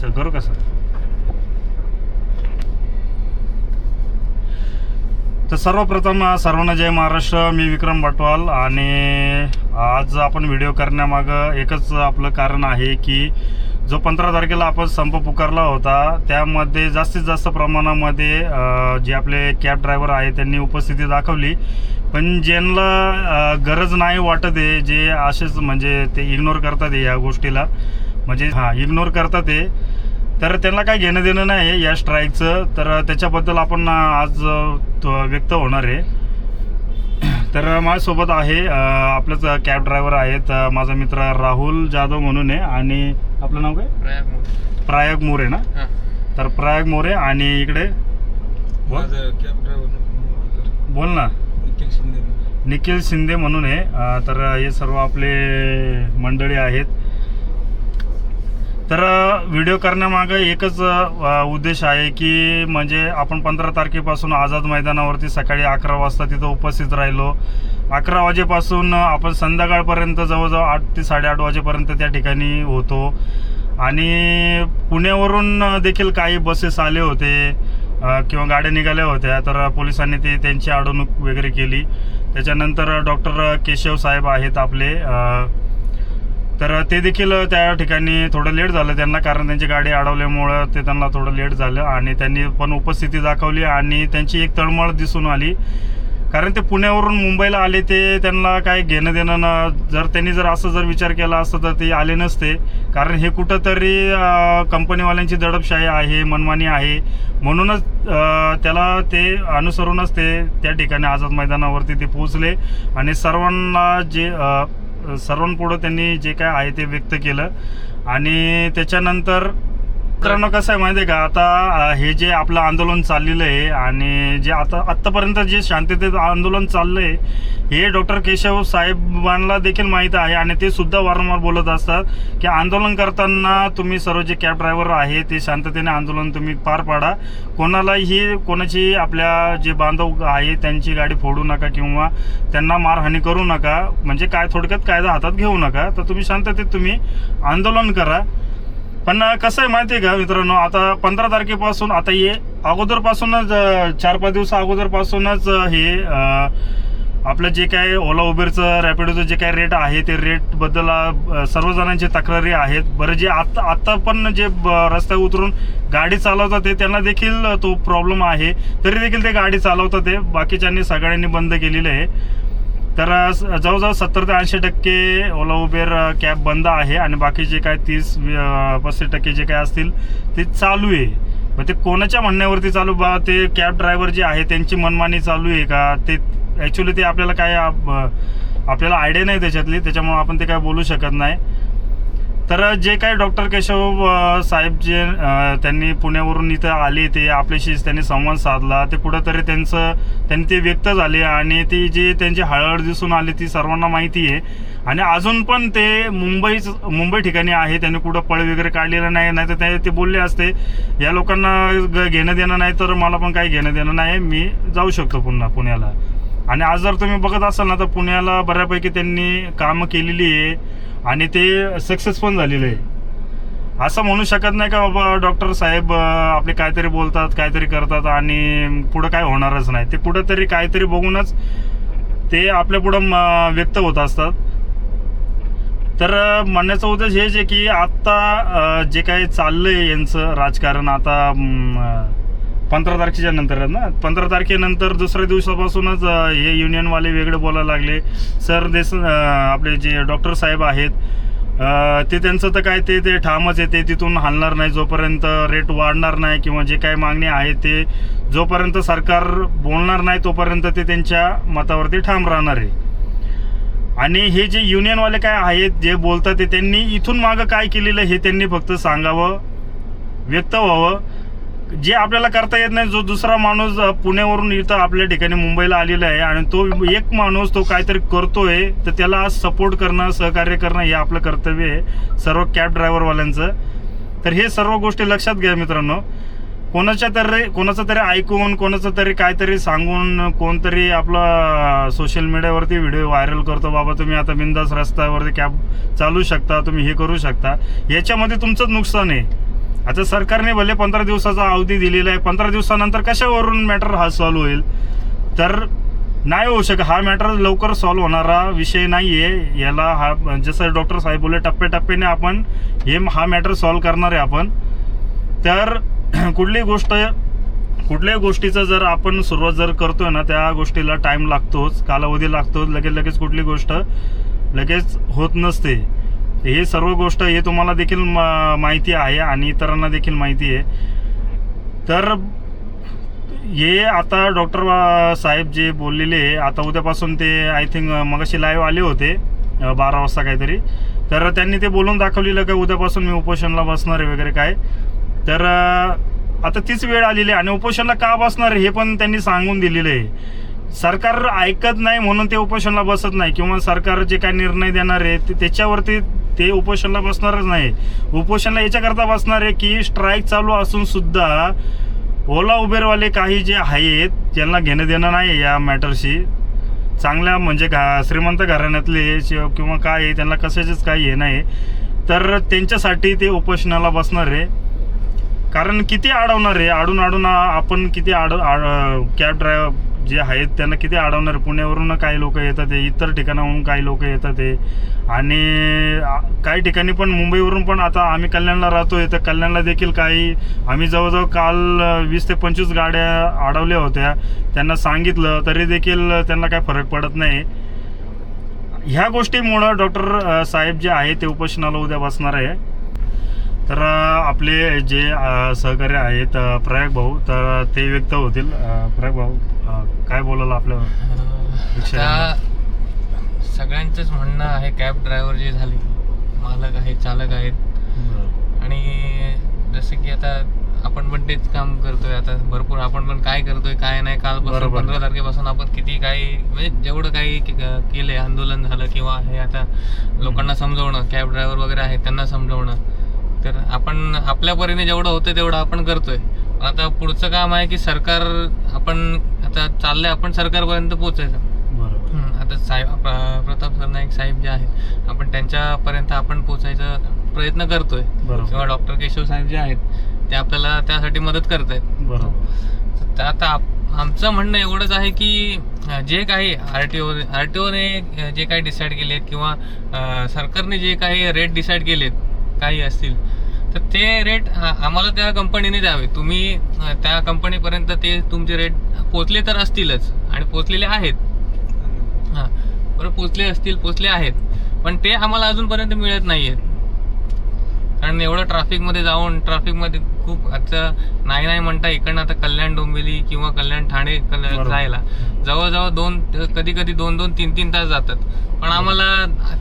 चल करू कसं तर सर्वप्रथम सर्वांना जय महाराष्ट्र. मी विक्रम बटवाल आणि आज आपण व्हिडिओ करण्यामागं एकच आपलं कारण आहे की जो पंधरा तारखेला आपण संप पुकारला होता त्यामध्ये जास्तीत जास्त प्रमाणामध्ये जे आपले कॅब ड्रायव्हर आहे त्यांनी उपस्थिती दाखवली. पण ज्यांना गरज नाही वाटत आहे जे असेच म्हणजे ते इग्नोर करतात आहे या गोष्टीला म्हणजे हां इग्नोर करतात आहे तर त्यांना काय घेणं देणं नाही आहे या स्ट्राईकचं तर त्याच्याबद्दल आपण आज तो व्यक्त होणार आहे. तर माझ्यासोबत आहे आपलंच कॅब ड्रायव्हर आहेत माझा मित्र राहुल जाधव म्हणून आहे. आणि आपलं नाव काय? प्रयाग मोड प्रयाग मोरे ना? तर प्रयाग मोरे आणि इकडे बोल. माझं कॅब ड्रायव्हर बोल ना. निखिल शिंदे निखिल शिंदे म्हणून आहे. तर हे सर्व आपले मंडळी आहेत. तर व्हिडिओ करण्यामागं एकच उद्देश आहे की म्हणजे आपण पंधरा तारखेपासून आझाद मैदानावरती सकाळी अकरा वाजता तिथं उपस्थित राहिलो. अकरा वाजेपासून आपण संध्याकाळपर्यंत जवळजवळ आठ ते साडेआठ वाजेपर्यंत त्या ठिकाणी होतो. आणि पुण्यावरून देखील काही बसेस आले होते किंवा गाड्या निघाल्या होत्या. तर पोलिसांनी ते त्यांची अडवणूक वगैरे केली. त्याच्यानंतर डॉक्टर केशव साहेब आहेत आपले. तर ते देखील त्या ठिकाणी थोडं लेट झालं. त्यांना कारण त्यांची गाडी अडवल्यामुळं ते त्यांना थोडं लेट झालं आणि त्यांनी पण उपस्थिती दाखवली आणि त्यांची एक तळमळ दिसून आली. कारण ते पुण्यावरून मुंबईला आले ते त्यांना काय घेणं देणं ना जर त्यांनी जर असं जर विचार केला असतं तर ते आले नसते. कारण हे कुठंतरी कंपनीवाल्यांची दडपशाही आहे मनमानी आहे. म्हणूनच त्याला ते अनुसरूनच ते त्या ठिकाणी आझाद मैदानावरती ते पोहोचले. आणि सर्वांना जे सर्वांपुढं त्यांनी जे काय आहे ते व्यक्त केलं. आणि त्याच्यानंतर मित्रांनो कसं आहे माहिती आहे का? आता हे जे आपलं आंदोलन चाललेलं आहे आणि जे आता आत्तापर्यंत जे शांततेत आंदोलन चाललंय हे डॉक्टर केशव साहेबांना देखील माहीत आहे आणि ते सुद्धा वारंवार बोलत असतात की आंदोलन करताना तुम्ही सर्व जे कॅब ड्रायव्हर आहे ते शांततेने आंदोलन तुम्ही पार पाडा. कोणालाही कोणाची आपल्या जे बांधव आहे त्यांची गाडी फोडू नका किंवा त्यांना मारहाणी करू नका. म्हणजे काय थोडक्यात कायदा हातात घेऊ नका. तर तुम्ही शांततेत तुम्ही आंदोलन करा. पण कसं आहे माहिती आहे का मित्रांनो? आता पंधरा तारखेपासून आता हे अगोदरपासूनच चार पाच दिवस अगोदरपासूनच हे आपलं जे काय ओला उबेरचं रॅपिडोचं जे काय रेट आहे ते रेटबद्दल सर्वजणांची तक्रारी आहेत. बरं जे आत्ता आत्ता पण जे ब- रस्त्यावर उतरून गाडी चालवतात ते त्यांना देखील तो प्रॉब्लेम आहे. तरी देखील ते गाडी चालवतात ते. बाकीच्यांनी सगळ्यांनी बंद केलेलं आहे. तर जवळजवळ सत्तर ते ऐंशी टक्के ओला उबेर कॅब बंद आहे आणि बाकी जे काय तीस पस्तीस टक्के जे काय असतील ते चालू आहे. मग ते कोणाच्या म्हणण्यावरती चालू? बा ते कॅब ड्रायव्हर जे आहे त्यांची मनमानी चालू आहे का? ते ॲक्च्युली ते आपल्याला काय आपल्याला आयडिया नाही त्याच्यातली त्याच्यामुळे आपण ते काय बोलू शकत नाही. तर जे काही डॉक्टर केशव साहेब जे त्यांनी पुण्यावरून इथं आले ते आपल्याशी त्यांनी संवाद साधला. ते कुठंतरी त्यांचं त्यांनी ते व्यक्त झाले आणि ती जी त्यांची हळहळ दिसून आली ती सर्वांना माहिती आहे. आणि अजून पण ते मुंबईच मुंबई ठिकाणी आहे. त्यांनी कुठं पळ वगैरे काढलेलं नाही नाही तर ते ते बोलले असते या लोकांना ग- घेणं देणं नाही तर मला पण काही घेणं देणं नाही. मी जाऊ शकतो पुन्हा पुण्याला. आणि आज जर तुम्ही बघत असाल ना तर पुण्याला बऱ्यापैकी त्यांनी कामं केलेली आहे आणि ते सक्सेस पण झालेलं आहे. असं म्हणू शकत नाही का बाबा डॉक्टर साहेब आपले काहीतरी बोलतात काहीतरी करतात आणि पुढं काय होणारच नाही. ते कुठंतरी काहीतरी बघूनच ते आपल्या पुढं व्यक्त होत असतात. तर म्हणण्याचा उद्देश हेच आहे की आत्ता जे काही चाललं आहे यांचं राजकारण आता पंधरा तारखेच्या नंतर ना? पंधरा तारखेनंतर दुसऱ्या दिवसापासूनच हे युनियनवाले वेगळे बोलायला लागले. सर देस आपले जे डॉक्टर साहेब आहेत ते त्यांचं तर काय ते ते ठामच आहे. ते तिथून हलणार नाही जोपर्यंत रेट वाढणार नाही किंवा जे काही मागणी आहे ते जोपर्यंत सरकार बोलणार नाही तोपर्यंत ते त्यांच्या मतावरती ठाम राहणार आहे. आणि हे जे युनियनवाले काय आहेत जे बोलतात ते त्यांनी इथून मागं काय केलेलं हे त्यांनी फक्त सांगावं व्यक्त व्हावं. जे आपल्याला करता येत नाही जो दुसरा माणूस पुण्यावरून इथं आपल्या ठिकाणी मुंबईला आलेला आहे आणि तो एक माणूस तो काहीतरी करतोय तर त्याला सपोर्ट करणं सहकार्य करणं हे आपलं कर्तव्य आहे सर्व कॅब ड्रायव्हरवाल्यांचं तर हे सर्व गोष्टी लक्षात घ्या मित्रांनो. कोणाच्या तरी कोणाचं तरी ऐकून कोणाचं तरी काहीतरी सांगून कोणतरी आपला सोशल मीडियावरती व्हिडिओ व्हायरल करतो बाबा तुम्ही आता बिंदास रस्त्यावरती कॅब चालू शकता तुम्ही हे करू शकता. याच्यामध्ये तुमचंच नुकसान आहे. आता सरकारने भले पंधरा दिवसाचा अवधी दिलेला आहे पंधरा दिवसानंतर कशावरून मॅटर हा सॉल्व्ह होईल? तर नाही होऊ शकत. हा मॅटर लवकर सॉल्व्ह होणारा विषय नाही आहे याला हा जसं डॉक्टर साहेब बोलले टप्प्याटप्प्याने आपण हे हा मॅटर सॉल्व्ह करणार आहे आपण. तर कुठली गोष्ट कुठल्याही गोष्टीचं जर आपण सुरुवात जर करतोय ना त्या गोष्टीला टाईम लागतोच कालावधी लागतो लगेच लगेच कुठली गोष्ट लगेच होत नसते. हे सर्व गोष्ट हे तुम्हाला देखील माहिती आहे आणि इतरांना देखील माहिती आहे. तर हे आता डॉक्टर साहेब जे बोललेले आहे, आता उद्यापासून ते आय थिंक मगाशी लाईव्ह आले होते बारा वाजता काहीतरी. तर त्यांनी ते बोलून दाखवलेलं का उद्यापासून मी उपोषणला बसणार आहे वगैरे काय. तर आता तीच वेळ आलेली आहे आणि उपोषणला का बसणार आहे हे पण त्यांनी सांगून दिलेलं आहे. सरकार ऐकत नाही म्हणून ते उपोषणला बसत नाही किंवा सरकार जे काय निर्णय देणार आहे ते त्याच्यावरती ते उपोषणला बसणारच नाही. उपोषणला याच्याकरता बसणार आहे की स्ट्राईक चालू असून सुद्धा ओला उबेरवाले काही जे आहेत त्यांना घेणं देणं नाही या मॅटरशी. चांगल्या म्हणजे घा श्रीमंत घराण्यातले किंवा काय आहे, त्यांना कशाचेच काही हे नाही. तर त्यांच्यासाठी ते उपोषणाला बसणार आहे. कारण किती अडवणार आहे? अडून अडून आपण किती आड कॅब ड्रायव्हर जे आहेत त्यांना किती अडवणार? पुण्यावरून काही लोक येतात इतर ठिकाणाहून काही लोक येतात आहे आणि काही ठिकाणी पण मुंबईवरून पण आता आम्ही कल्याणला राहतोय तर कल्याणला देखील काही आम्ही जवळजवळ काल वीस ते पंचवीस गाड्या अडवल्या होत्या. त्यांना सांगितलं तरी देखील त्यांना काय फरक पडत नाही. ह्या गोष्टीमुळं डॉक्टर साहेब जे आहे ते उपोषणाला उद्या बसणार आहे. तर आपले जे सहकार्य आहेत प्रयाग भाऊ तर ते व्यक्त होतील. प्रयाग भाऊ. काय बोलायला आपलं? आता सगळ्यांचंच म्हणणं आहे कॅब ड्रायव्हर जे झाले मालक आहेत चालक आहेत. आणि जसं की आता आपण पण तेच काम करतोय आता भरपूर आपण पण काय करतोय काय नाही कालपासून बरोबर. पंधरा तारखेपासून आपण किती काही म्हणजे जेवढं काही के- केलंय आंदोलन झालं किंवा हे आता लोकांना समजवणं कॅब ड्रायव्हर वगैरे आहेत त्यांना समजवणं तर आपण आपल्या परीने जेवढं होतं तेवढं आपण करतोय. आता पुढचं काम आहे की सरकार आपण आता चाललंय आपण सरकारपर्यंत पोहोचायचं. आता साहेब प्र- प्रताप सरनाईक साहेब जे आहेत आपण त्यांच्यापर्यंत आपण पोचायचा प्रयत्न करतोय. किंवा डॉक्टर केशव साहेब जे आहेत ते आपल्याला त्यासाठी मदत करत आहेत बरोबर. तर आता आमचं म्हणणं एवढंच आहे की जे काही R T O R T one जे काही डिसाईड केलेत किंवा अं, सरकारने जे काही रेट डिसाईड केलेत काही असतील तर ते रेट आम्हाला त्या कंपनीने द्यावे. तुम्ही त्या कंपनीपर्यंत ते तुमचे रेट पोचले तर असतीलच. आणि पोचलेले आहेत. हां बरं पोचले असतील पोचले आहेत. पण ते आम्हाला अजूनपर्यंत मिळत नाही आहेत कारण एवढं ट्रॅफिकमध्ये जाऊन ट्रॅफिकमध्ये खूप आता नाही नाही म्हणता इकडनं आता कल्याण डोंबिवली किंवा कल्याण ठाणे कल- बरोबर. जायला. जवळजवळ दोन कधी कधी दोन दोन तीन तीन तास जातात. पण आम्हाला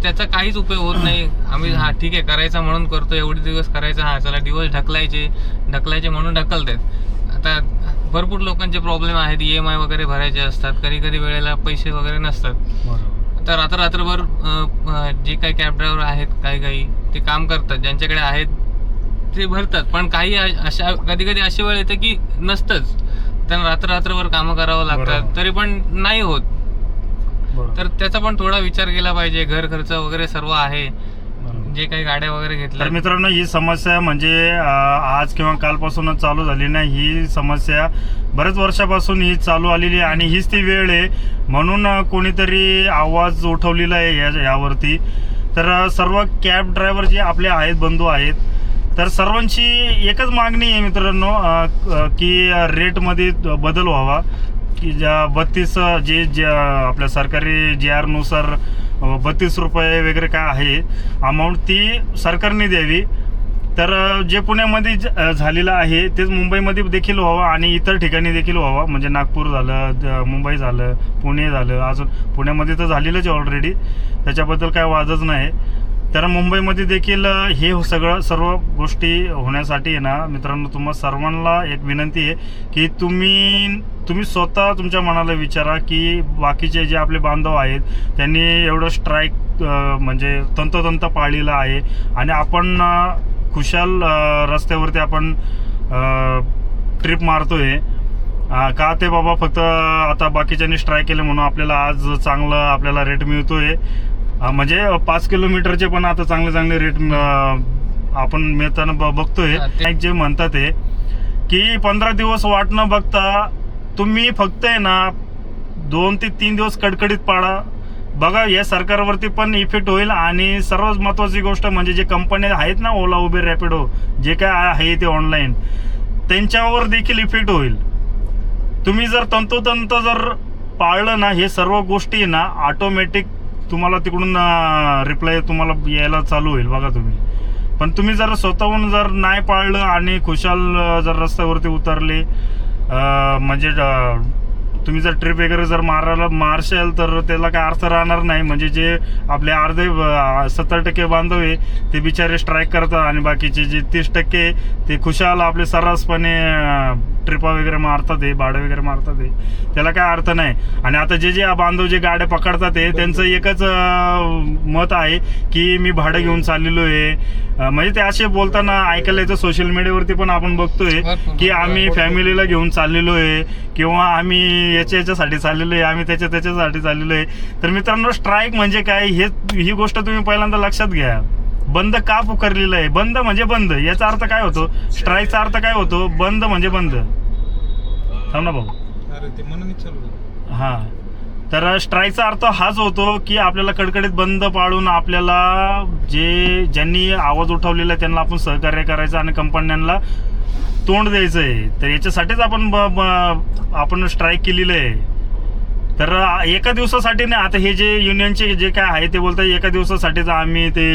त्याचा काहीच उपयोग होत नाही. आम्ही हा ठीक आहे करायचा म्हणून करतो एवढे दिवस करायचा हा चला दिवस ढकलायचे ढकलायचे म्हणून ढकलतायत आता भरपूर लोकांचे प्रॉब्लेम आहेत ई एम आय वगैरे भरायचे असतात कधी कधी वेळेला पैसे वगैरे नसतात. आता रात्र रात्रभर जे काही कॅब ड्रायव्हर आहेत काही काही ते काम करतात ज्यांच्याकडे आहेत ते भरतात. पण काही अशा कधी कधी अशी वेळ येते की नसतंच. त्यांना रात्र रात्रभर कामं करावं. लागतात तरी पण नाही होत. तर त्याचा पण थोडा विचार केला पाहिजे. घर खर्च वगैरे सर्व आहे. जे काही गाड्या वगैरे तर घेतल्या मित्रांनो ही समस्या म्हणजे आज किंवा कालपासूनच चालू झाली नाही. ही समस्या बरेच वर्षापासून ही चालू आलेली आहे आणि हीच ती वेळ आहे. म्हणून कोणीतरी आवाज उठवलेला आहे या यावरती. तर सर्व कॅब ड्रायव्हर जे आपले आहेत बंधू आहेत तर सर्वांची एकच मागणी आहे मित्रांनो की रेटमध्ये बदल व्हावा. की ज्या बत्तीस जे ज्या आपल्या सरकारी जे आरनुसार बत्तीस रुपये वगैरे काय आहे अमाऊंट ती सरकारने द्यावी. तर जे पुण्यामध्ये ज- झालेलं आहे तेच मुंबईमध्ये देखील व्हावं आणि इतर ठिकाणी देखील व्हावं. म्हणजे नागपूर झालं द- मुंबई झालं पुणे झालं. अजून पुण्यामध्ये तर झालेलंच आहे ऑलरेडी त्याच्याबद्दल काय वादच नाही. तर मुंबईमध्ये देखील हे हो सगळं सर्व गोष्टी होण्यासाठी आहे ना मित्रांनो तुम्हा सर्वांना एक विनंती आहे की तुम्ही तुम्ही स्वतः तुमच्या मनाला विचारा की बाकीचे जे आपले बांधव आहेत त्यांनी एवढं स्ट्राईक म्हणजे तंतोतंत पाळलेलं आहे. आणि आपण खुशाल रस्त्यावरती आपण ट्रिप मारतोय. का ते बाबा फक्त आता बाकीच्यांनी स्ट्राईक केले म्हणून आपल्याला आज चांगलं आपल्याला रेट मिळतोय. म्हणजे पाच किलोमीटरचे पण आता चांगले चांगले रेट आपण मिळताना बघतोय. जे म्हणतात ते की पंधरा दिवस वाट न बघता तुम्ही फक्त आहे ना दोन ते तीन दिवस कडकडीत पाडा. बघा या सरकारवरती पण इफेक्ट होईल आणि सर्वात महत्वाची गोष्ट म्हणजे जे कंपन्या आहेत ना ओला उबेर रॅपिडो जे काय आहे ते ऑनलाईन त्यांच्यावर देखील इफेक्ट होईल. तुम्ही जर तंतोतंत जर पाळलं ना हे सर्व गोष्टी ना ऑटोमॅटिक तुम्हाला तिकडून रिप्लाय तुम्हाला यायला चालू होईल बघा तुम्ही. पण तुम्ही जर स्वतःहून जर नाही पाळलं आणि खुशाल जर रस्त्यावरती उतरले म्हणजे तुम्ही जर ट्रिप वगैरे जर मारायला मारशाल तर त्याला काय अर्थ राहणार नाही. म्हणजे जे आपले अर्धे सत्तर टक्के बांधव आहे ते बिचारे स्ट्राईक करतात आणि बाकीचे जे तीस टक्के ते खुशाल आपले सर्रासपणे ट्रिपा वगैरे मारतात आहे भाडं वगैरे मारतात आहे त्याला काय अर्थ नाही. आणि आता जे जे बांधव जे गाड्या पकडतात आहे त्यांचं एकच मत आहे की मी भाडं घेऊन चाललेलो आहे. म्हणजे ते असे बोलताना ऐकायला येतं सोशल मीडियावरती पण आपण बघतोय की. आम्ही फॅमिलीला घेऊन चाललेलो आहे किंवा आम्ही याच्या याच्यासाठी चाललेलो आहे आम्ही त्याच्या त्याच्यासाठी चाललेलो आहे. तर मित्रांनो स्ट्राईक म्हणजे काय? हे ही गोष्ट तुम्ही पहिल्यांदा लक्षात घ्या. बंद का पुकारलेलं आहे? बंद म्हणजे बंद. याचा अर्थ काय होतो? स्ट्राईकचा अर्थ काय होतो? बंद म्हणजे बंद. थांब ना भाऊ. हा. तर स्ट्राईकचा अर्थ हाच होतो की आपल्याला कडकडीत बंद पाळून आपल्याला जे ज्यांनी आवाज उठवलेला आहे त्यांना आपण सहकार्य करायचं आणि कंपन्यांना तोंड द्यायचं आहे. तर याच्यासाठीच आपण ब- ब- आपण स्ट्राईक केलेलं आहे. तर एका दिवसासाठी नाही आता हे जे युनियनचे जे काय आहे ते बोलतात एका दिवसासाठीच आम्ही ते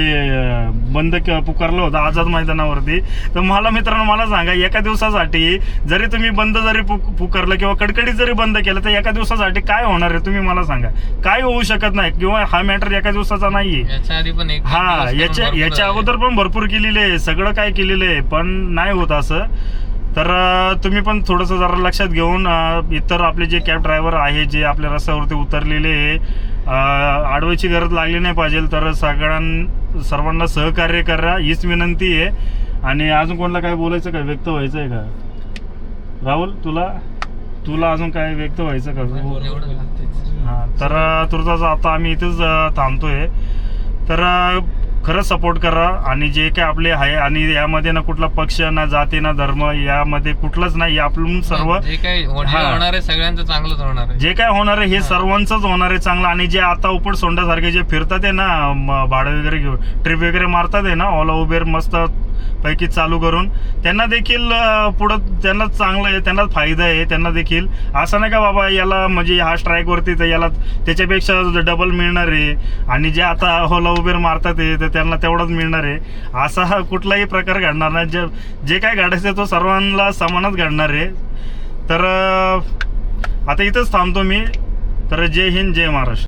बंद पुकारलं होतं आझाद मैदानावरती. तर मला मित्रांनो मला सांगा एका दिवसासाठी जरी तुम्ही बंद जरी पुक- पुकारलं किंवा कडकडीत जरी बंद केलं तर एका दिवसासाठी काय होणार आहे तुम्ही मला सांगा. काय होऊ शकत नाही किंवा हा मॅटर एका दिवसाचा नाहीये. हा याच्या याच्या. अगोदर पण भरपूर केलेले आहे सगळं काय केलेलं आहे पण नाही होत असं. तर तुम्ही पण थोडंसं जरा लक्षात घेऊन इतर आपले जे कॅब ड्रायव्हर आहे जे आपल्या रस्त्यावरती उतरलेले आहे अं, अडवायची गरज लागली नाही पाहिजे. तर सगळ्यां सर्वांना सहकार्य करा हीच विनंती आहे. आणि अजून कोणाला काय बोलायचं का व्यक्त व्हायचं आहे का? राहुल तुला? तुला अजून काय व्यक्त व्हायचं का. हा तर अ, तुर्तास आता आम्ही इथेच थांबतोय. तर खरंच सपोर्ट करा आणि जे काय आपले आहे आणि यामध्ये ना कुठला पक्ष ना जाती ना धर्म यामध्ये कुठलंच नाही आपण सर्व जे काही हो-. होणार आहे सगळ्यांचं चांगलंच होणार आहे जे काय होणार आहे हे सर्वांचंच होणार आहे चांगलं आणि जे आता उपट सोंडासारखे जे फिरतात आहे ना भाडं वगैरे घेऊन ट्रिप वगैरे मारतात आहे ना ओला उबेर मस्त पैकी चालू करून. त्यांना देखील पुढं त्यांना चांगलं आहे त्यांना फायदा आहे त्यांना देखील. असं नाही का बाबा याला म्हणजे हा स्ट्राईकवरती तर याला त्याच्यापेक्षा डबल मिळणार आहे. आणि जे आता ओला उबेर मारतात आहे तर त्यांना तेवढंच मिळणार आहे. असा हा कुठलाही प्रकार घडणार नाही. जे जे काय घडायचं तो सर्वांना समानच घडणार आहे. तर आता इथंच थांबतो मी. तर जय हिंद जय महाराष्ट्र.